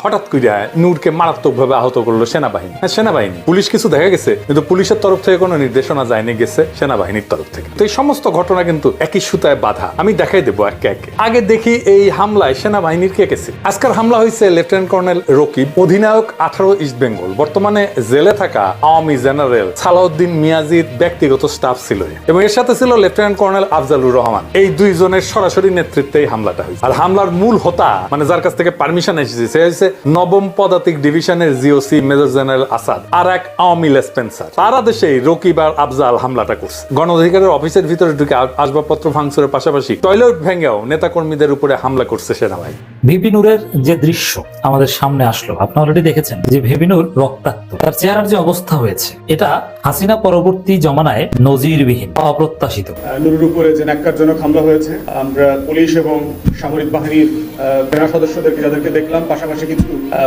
হঠাৎ কইরা নূরকে মারাত্মক ভাবে আহত করল সেনাবাহিনী। হ্যাঁ সেনাবাহিনী। পুলিশ কিছু দেখা গেছে, কিন্তু পুলিশের তরফ থেকে কোনো নির্দেশনা যায়নি, গেছে সেনাবাহিনীর তরফ থেকে। তো এই সমস্ত ঘটনা কিন্তু একই সুতায় বাধা। আমি দেখাই দেবো একে একে। আগে দেখি এই হামলায় সেনাবাহিনীর কে গেছে আজকের হামলা হয়েছে লেফটেন্যান্ট কর্নেল রকিব, অধিনায়ক আঠারো ইস্ট বেঙ্গল। বর্তমানে জেলে থাকা আওয়ামী জেনারেল সালাউদ্দিন মিয়াজির ব্যক্তিগত স্টাফ ছিল এবং এর সাথে ছিল লেফটেন্যান্ট কর্নেল আফজালুর রহমান। এই দুইজনের সরাসরি নেতৃত্বে এই হামলাটা হয়েছে। আর হামলার মূল হোতা মানে যার কাছ থেকে পারমিশন এসেছে, সে হচ্ছে নবম পদাতিক ডিভিশনের জিওসি মেজর জেনারেল আসাদ আর এক আওয়ামী লেসপেন্সার তারা দেশে রকিব আর আফজাল হামলাটা করছে। গণ অধিকারের অফিসের ভিতরে ঢুকে আসবাবপত্র ভাঙচুরের পাশাপাশি টয়লেট ভেঙেও নেতাকর্মীদের উপরে হামলা করছে সেনাবাহিনী। ভিপিনুরের যে দৃশ্য আমাদের সামনে আসলো আপনি অলরেডি দেখেছেন যে ভিপিনুর রক্তাক্ত। তার চেহারার যে অবস্থা হয়েছে এটা হাসিনা পরবর্তী জমানায় নজিরবিহীন অপ্রত্যাশিত। নুরুর উপরে যে ন্যাক্কারজনক হামলা হয়েছে আমরা পুলিশ এবং সামরিক বাহিনীর আহ, সেনা সদস্যদেরকে যাদেরকে দেখলাম পাশাপাশি কিছু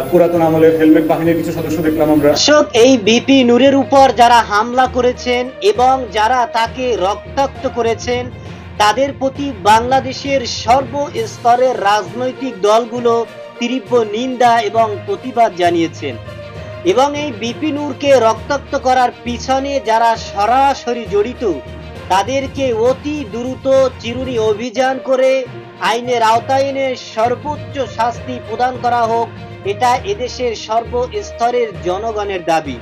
পুরাতন আমলের হেলমেট বাহিনীর কিছু সদস্য দেখলাম আমরা। দর্শক এই বিপি নূরের উপর যারা হামলা করেছেন এবং যারা তাকে রক্তাক্ত করেছেন তাদের প্রতি বাংলাদেশের সর্বস্তরের রাজনৈতিক দলগুলো তীব্র নিন্দা এবং প্রতিবাদ জানিয়েছেন এবং এই বিপিনুরকে রক্তাক্ত করার পিছনে যারা সরাসরি জড়িত, তাদেরকে অতি দ্রুত চিরুনি অভিযান করে আইনের আওতায় এনে সর্বোচ্চ শাস্তি প্রদান করা হোক, এটা এদেশের সর্বস্তরের জনগণের দাবি।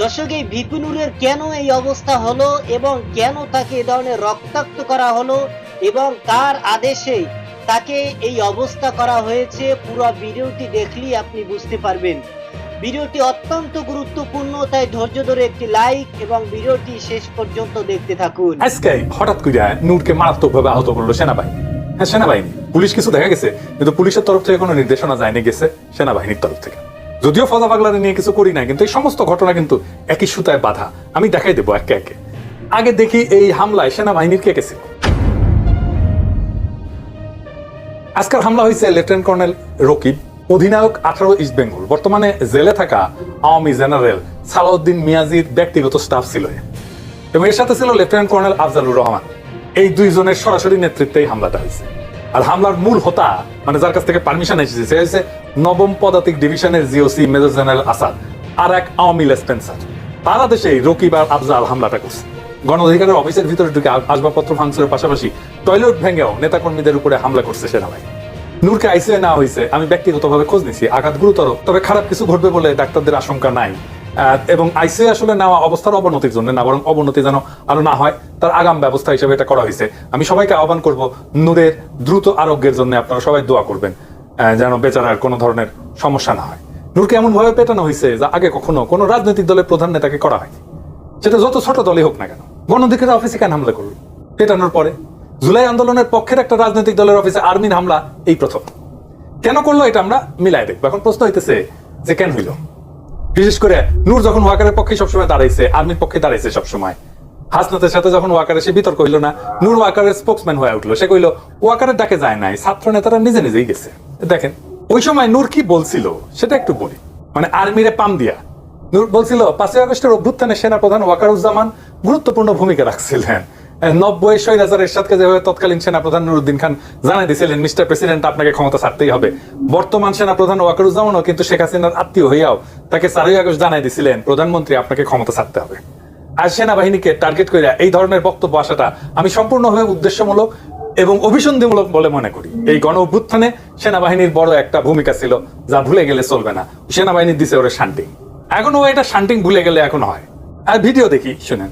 দর্শক, এই বিপিনুরের কেন এই অবস্থা হলো এবং কেন তাকে এ ধরনের রক্তাক্ত করা হলো এবং কার আদেশে তাকে এই অবস্থা করা হয়েছে, পুরো ভিডিওটি দেখলেই আপনি বুঝতে পারবেন। ভিডিওটি অত্যন্ত গুরুত্বপূর্ণ, তাই ধৈর্য ধরে একটি লাইক এবং ভিডিওটি শেষ পর্যন্ত দেখতে থাকুন। আজকে হঠাৎ করে নূরকে মারাত্মক ভাবে আহত করল সেনাবাহিনী। হ্যাঁ সেনাবাহিনী। পুলিশ কিছু দেখা গেছে, কিন্তু পুলিশের তরফ থেকে কোনো নির্দেশনা যায়নি গেছে সেনাবাহিনীর তরফ থেকে। যদিও ফজা পাগলারে নিয়ে কিছু করি না কিন্তু এই সমস্ত ঘটনা কিন্তু একই সুতায় বাধা। আমি দেখাই দেবো একে একে। আগে দেখি এই হামলায় সেনাবাহিনীর কে গেছিল আজকের হামলা হয়েছে লেফটেন্যান্ট কর্নেল রকিব, অধিনায়ক আঠারো ইস্ট বেঙ্গল। বর্তমানে জেলে থাকা আওয়ামী জেনারেল সালাউদ্দিন মিয়াজির ব্যক্তিগত স্টাফ ছিল। এবং এর সাথে ছিল লেফটেন্যান্ট কর্নেল আফজালুর রহমান। এই দুইজনের সরাসরি নেতৃত্বে হামলাটা হয়েছে। আর হামলার মূল হোতা মানে যার কাছ থেকে পারমিশন এসেছে, সে হচ্ছে নবম পদাতিক ডিভিশনের জিওসি মেজর জেনারেল আসাদ আর এক আওয়ামী লেসপেন্সার তারা দেশে রকিব আর আফজাল হামলাটা করছে। গণ অধিকারের অফিসের ভিতরে ঢুকে আসবাবপত্র ভাঙচুরের পাশাপাশি টয়লেট ভেঙেও নেতাকর্মীদের উপরে হামলা করছে সেনাবাহিনী। নূরকে আইসিআই না হয়েছে। আমি ব্যক্তিগতভাবে খোঁজ নিছি আঘাত গুরুতর, তবে খারাপ কিছু ঘটবে বলে ডাক্তারদের আশঙ্কা নাই। এবং আইসিআই আসলে নেওয়া অবস্থার অবনতির জন্য না, বরং অবনতি যেন আরও না হয়, তার আগাম ব্যবস্থা হিসেবে এটা করা হয়েছে। আমি সবাইকে আহ্বান করব, নূরের দ্রুত আরোগ্যের জন্য আপনারা সবাই দোয়া করবেন। যেন বেচারার কোনো ধরনের সমস্যা না হয়। নূরকে এমন ভাবে পেটানো হয়েছে যা আগে কখনো কোনো রাজনৈতিক দলের প্রধান নেতাকে করা হয়নি? সেটা যত ছোট দলই হোক না কেন। গণ অধিকার অফিসে কেন হামলা করল? পেটানোর পরে জুলাই আন্দোলনের পক্ষের একটা রাজনৈতিক দলের অফিসে আর্মির হামলা, এই প্রথম। কেন করল এটা আমরা মিলাই দেখব। এখন প্রশ্ন হইতেছে যে কেন হইল? বিশেষ করে নূর যখন ওয়াকারের পক্ষে সবসময় দাঁড়াইছে, আর্মির পক্ষে দাঁড়াইছে সবসময়। হাসনাতের সাথে যখন ওয়াকারে সে বিতর্ক হইল না, নূর ওয়াকারের স্পোক্সম্যান হয়ে উঠল। সে কইলো, ওয়াকারের ডাকে যায় নাই, ছাত্র নেতারা নিজে নিজেই গেছে। দেখেন, ওই সময় নূর কি বলছিল, সেটা একটু বলি। মানে আর্মিরে পাম দিয়া। নূর বলছিল, পাঁচই আগস্টের অভ্যুত্থানে সেনাপ্রধান ওয়াকারুজ্জামান গুরুত্বপূর্ণ ভূমিকা রাখছিলেন। নব্বই এরশাদকে যেভাবে তৎকালীন সেনাপ্রধান নুরুদ্দিন খান দিয়েছিলেন মিস্টার প্রেসিডেন্ট আপনাকে ক্ষমতা ছাড়তেই হবে। বর্তমান সেনাপ্রধান ওয়াকারুজ্জামানও কিন্তু শেখ হাসিনার আত্মীয় হইয়াও তাকে চারই আগস্ট জানাই দিয়েছিলেন প্রধানমন্ত্রী, আপনাকে ক্ষমতা ছাড়তে হবে। আর সেনাবাহিনীকে টার্গেট করে এই ধরনের বক্তব্য আসাটা আমি সম্পূর্ণভাবে উদ্দেশ্যমূলক এবং অভিসন্ধিমূলক বলে মনে করি। এই গণ অভ্যুত্থানে সেনাবাহিনীর বড় একটা ভূমিকা ছিল, যা ভুলে গেলে চলবে না। সেনাবাহিনী দিছে ওরা শান্তিং। এখনও এটা শান্তিং ভুলে গেলে এখন হয়। আর ভিডিও দেখি, শুনেন।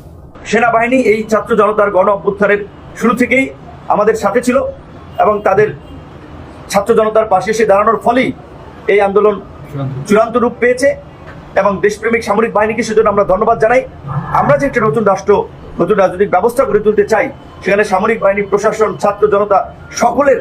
সেনাবাহিনী এই ছাত্র জনতার গণ অভ্যুত্থানের শুরু থেকেই আমাদের সাথে ছিল এবং তাদের ছাত্র জনতার পাশে এসে দাঁড়ানোর ফলেই এই আন্দোলন চূড়ান্ত রূপ পেয়েছে এবং দেশপ্রেমিক সামরিক বাহিনীকে সেজন্য আমরা ধন্যবাদ জানাই। আমরা যে একটা নতুন রাষ্ট্র, নতুন রাজনৈতিক ব্যবস্থা গড়ে তুলতে চাই সেখানে সামরিক বাহিনী প্রশাসন ছাত্র জনতা সকলের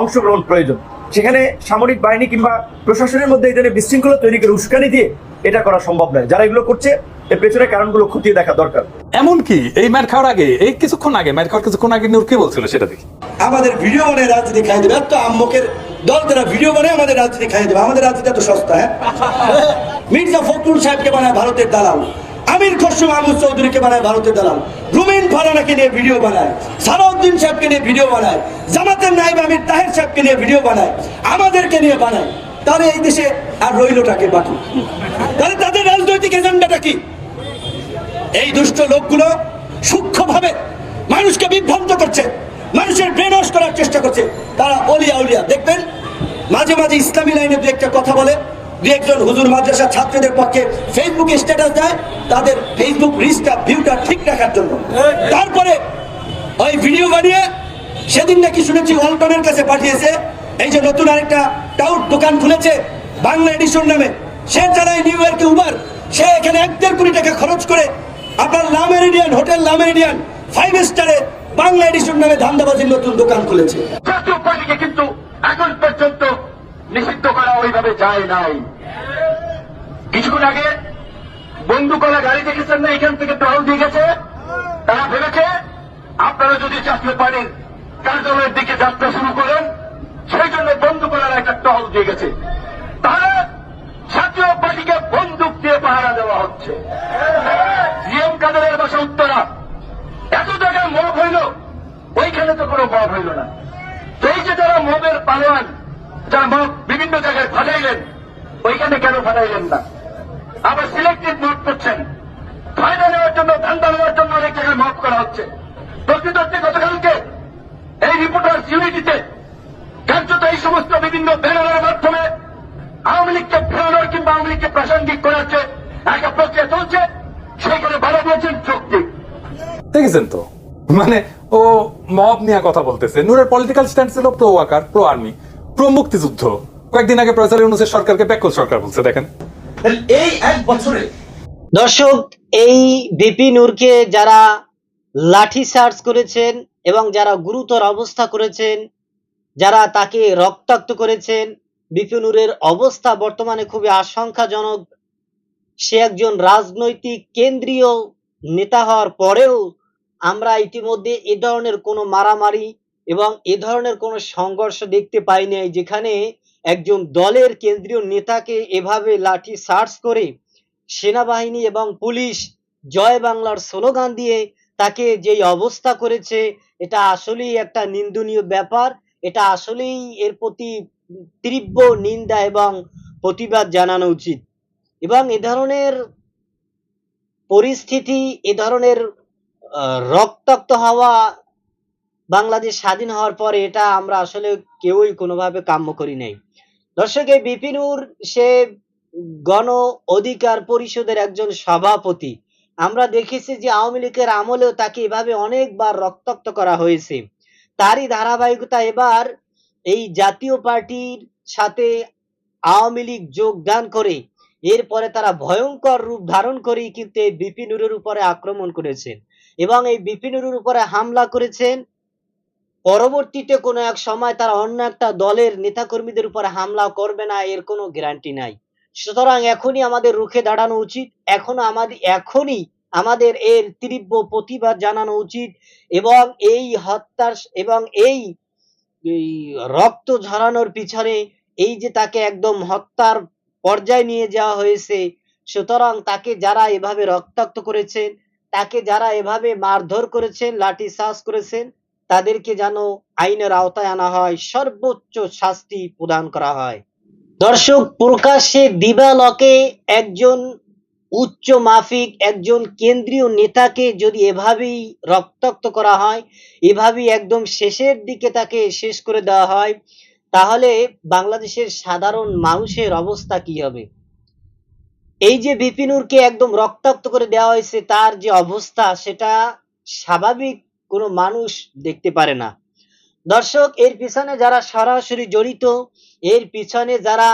অংশগ্রহণ প্রয়োজন। সেখানে সামরিক বাহিনী কিংবা প্রশাসনের মধ্যে এই ধরনের বিশৃঙ্খলা তৈরি করে উস্কানি দিয়ে এটা করা সম্ভব নয়। যারা এগুলো করছে এর পেছনে কারণগুলো খতিয়ে দেখা দরকার। এমনকি এই ম্যাট খাওয়ার আগে এই কিছুক্ষণ আগে ম্যাট খাওয়ার কিছুক্ষণ আগে নূর কি বলছিল সেটা দেখি? আমাদের ভিডিও বানায় রাজনীতি খাই দেবে। এত আম্মকের দল যারা ভিডিও বানায় আমাদের রাজনীতি খাই দেবে। আমাদের রাজনীতি এত সস্তা হ্যাঁ? মির্জা ফখরুল সাহেবকে বানায় ভারতের দালাল। আমির খসরু মাহমুদ চৌধুরীকে বানায় ভারতের দালাল। রুমিন ফারানাকে নিয়ে ভিডিও বানায়। সালাউদ্দিন সাহেবকে নিয়ে ভিডিও বানায়। জামাতের নাইব আমির তাহের সাহেবকে নিয়ে ভিডিও বানায়। আমাদেরকে নিয়ে বানায়। তাহলে এই দেশে আর রইলটাকে বাকি? তাহলে তাদের রাজনৈতিক এজেন্ডাটা কি? এই দুষ্ট লোকগুলো সূক্ষ্মভাবে মানুষকে বিভ্রান্ত করছে। মানুষের ব্রেন করার চেষ্টা করছে। তারা অলিয়া উলিয়া। দেখবেন, মাঝে মাঝে ইসলামী লাইনে দু একটা কথা বলে। একজন হুজুর মাদ্রাসা ছাত্রদের পক্ষে ফেসবুকে স্ট্যাটাস দেয়, তাদের ফেসবুক রিচটা ভিউটা ঠিক রাখার জন্য। তারপরে ওই ভিডিও বানিয়ে সেদিন নাকি শুনেছি ওয়ালটনের কাছে পাঠিয়েছে, এই যে নতুন আরেকটা টাউট দোকান খুলেছে বাংলা এডিশন নামে। সে চালায় নিউ ইয়র্কে উবার সে এখানে এক দেড় কোটি টাকা খরচ করে আপনার লামেরিডিয়ান হোটেল লামেরিডিয়ান ফাইভ স্টারে বাংলা এডিশন নামে ধান্দাবাজির নতুন দোকান খুলেছে। কিন্তু এখন পর্যন্ত নিষিদ্ধ করা ওইভাবে যায় নাই। কিছুক্ষণ আগে বন্দুকলা গাড়ি দেখেছেন না, এখান থেকে টহল দিয়ে গেছে। তারা ভেবেছে, আপনারা যদি জাতীয় পার্টির কার্যালয়ের দিকে যাত্রা শুরু করেন, সেই জন্য বন্দুকলার একটা টহল দিয়ে গেছে। তাহলে জাতীয় পার্টিকে বন্দুক দিয়ে পাহারা দেওয়া হচ্ছে। জিএম কাদেরের বাসা উত্তরা। এত জায়গায় মব হইল, ওইখানে তো কোনো মব হইল না। এই যে যারা মবের পালোয়ান যারা মব বিভিন্ন জায়গায় ফাটাইলেন। ওইখানে কেন ফাটাইলেন না? আবার সিলেক্টিভ মব করছেন। ফায়দা নেওয়ার জন্য ধান্দা নেওয়ার জন্য অনেক জায়গায় মব করা হচ্ছে। প্রকৃত হচ্ছে গতকালকে এই রিপোর্টার ইউনিটিতে কার্যত এই সমস্ত বিভিন্ন ব্যানারের মাধ্যমে আওয়ামী লীগকে ফেরানোর কিংবা আওয়ামী লীগকে প্রাসঙ্গিক করার যে একটা প্রক্রিয়া চলছে, সেইখানে বাধা দিয়েছেন চুক্তি। দেখেছেন তো? মানে ও মব নিয়ে কথা বলতেছে। নূরের পলিটিক্যাল স্ট্যান্ড ছিল pro Waker pro army pro মুক্তিযুদ্ধ। কয়েকদিন আগে প্রফেসর ইউনুসের সরকারকে ব্যাকল সরকার বলছে দেখেন। এই এক বছরে দর্শক এই বিপি নূরকে যারা লাঠি চার্জ করেছেন এবং যারা গুরুতর অবস্থা করেছেন যারা তাকে রক্তাক্ত করেছেন বিপি নূরের অবস্থা বর্তমানে খুবই আশঙ্কাজনক। সে একজন রাজনৈতিক কেন্দ্রীয় নেতা হওয়ার পরেও আমরা ইতিমধ্যে এ ধরনের কোনো মারামারি এবং এ ধরনের কোনো সংঘর্ষ দেখতে পাই নাই, যেখানে একজন দলের কেন্দ্রীয় নেতাকে এভাবে লাঠি সার্চ করে সেনাবাহিনী এবং পুলিশ জয় বাংলার স্লোগান দিয়ে তাকে যেই অবস্থা করেছে, এটা আসলেই একটা নিন্দনীয় ব্যাপার। এটা আসলেই এর প্রতি তীব্র নিন্দা এবং প্রতিবাদ জানানো উচিত। এবং এ ধরনের পরিস্থিতি, এ ধরনের রক্তাক্ত হওয়া বাংলাদেশ স্বাধীন হওয়ার পরে এটা আমরা আসলে কেউই কোনোভাবে কাম্য করি নাই। দর্শক, এই বিপিনুর সে গণ অধিকার পরিষদের একজন সভাপতি, আমরা দেখেছি যে আওয়ামী লীগের আমলেও তাকে এভাবে অনেকবার রক্তাক্ত করা হয়েছে। তারই ধারাবাহিকতা এবার এই জাতীয় পার্টির সাথে আওয়ামী লীগ যোগদান করে, এরপরে তারা ভয়ঙ্কর রূপ ধারণ করে কিন্তু এই বিপিনুরের উপরে আক্রমণ করেছেন এবং এই বিপিনুরের উপরে হামলা করেছেন। পরবর্তীতে কোনো এক সময় তারা অন্য একটা দলের নেতাকর্মীদের উপর হামলা করবে না, এর কোনো গ্যারান্টি নাই। সুতরাং এখনই আমাদের রুখে দাঁড়ানো উচিত এখনও আমাদের এখনই আমাদের এর তীব্র প্রতিবাদ জানানো উচিত এবং এই হত্যার এবং এই রক্ত ঝরানোর পিছনে এই যে তাকে একদম হত্যার পর্যায়ে নিয়ে যাওয়া হয়েছে, সুতরাং তাকে যারা এভাবে রক্তাক্ত করেছেন, তাকে যারা এভাবে মারধর করেছেন লাঠি চার্জ করেছেন তাদেরকে যেন আইনের আওতায় আনা হয়, সর্বোচ্চ শাস্তি প্রদান করা হয়। দর্শক, প্রকাশ্যে দিবালকে একজন উচ্চ মাফিক, একজন কেন্দ্রীয় নেতাকে যদি এভাবেই রক্তাক্ত করা হয়, এভাবেই একদম শেষের দিকে তাকে শেষ করে দেওয়া হয়, তাহলে বাংলাদেশের সাধারণ মানুষের অবস্থা কি হবে? এই যে বিপিনুরকে একদম রক্তাক্ত করে দেওয়া হয়েছে, তার যে অবস্থা, সেটা স্বাভাবিক কোনো মানুষ দেখতে পারে না। দর্শক, এর পিছনে যারা সরাসরি জড়িত, এর পিছনে যারা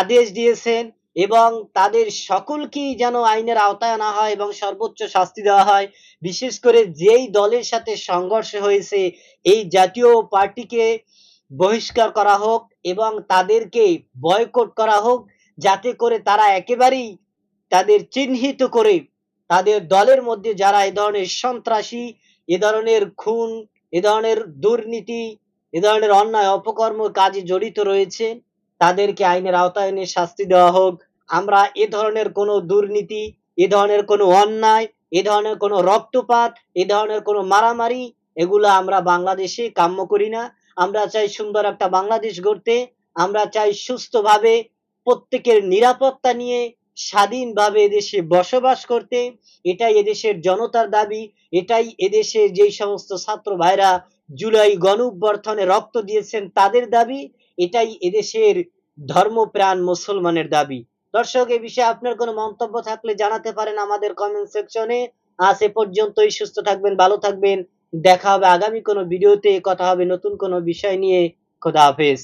আদেশ দিয়েছেন এবং তাদের সকলকেই যেন আইনের আওতায় আনা হয় এবং সর্বোচ্চ শাস্তি দেওয়া হয়, বিশেষ করে যেই দলের সাথে সংঘর্ষ হয়েছে, এই জাতীয় পার্টিকে বহিষ্কার করা হোক এবং তাদেরকে বয়কট করা হোক, যাতে করে তারা একেবারেই তাদের চিহ্নিত করে তাদের দলের মধ্যে যারা এ ধরনের সন্ত্রাসী এ ধরনের খুন, এ ধরনের দুর্নীতি, এ ধরনের অন্যায়, অপকর্ম কাজে জড়িত রয়েছে। তাদেরকে আইনের আওতায় এনে শাস্তি দেওয়া হোক। আমরা এ ধরনের কোনো দুর্নীতি, এ ধরনের কোনো অন্যায়, এ ধরনের কোনো রক্তপাত, এ ধরনের কোনো মারামারি, এগুলো আমরা বাংলাদেশে কাম্য করি না। আমরা চাই সুন্দর একটা বাংলাদেশ গড়তে। আমরা চাই সুস্থভাবে প্রত্যেকের নিরাপত্তা নিয়ে স্বাধীনভাবে এদেশে বসবাস করতে, এটাই এদেশের জনতার দাবি, এটাই এদেশে যেই সমস্ত ছাত্র ভাইরা জুলাই গণঅভ্যর্থনে রক্ত দিয়েছেন তাদের দাবি, এটাই এদেশের ধর্মপ্রাণ মুসলমানের দাবি। দর্শক, এই বিষয়ে আপনার কোনো মন্তব্য থাকলে জানাতে পারেন আমাদের কমেন্ট সেকশনে আজ এ পর্যন্তই, সুস্থ থাকবেন, ভালো থাকবেন। দেখা হবে আগামী কোনো ভিডিওতে কথা হবে নতুন কোনো বিষয় নিয়ে। খোদা হাফেজ।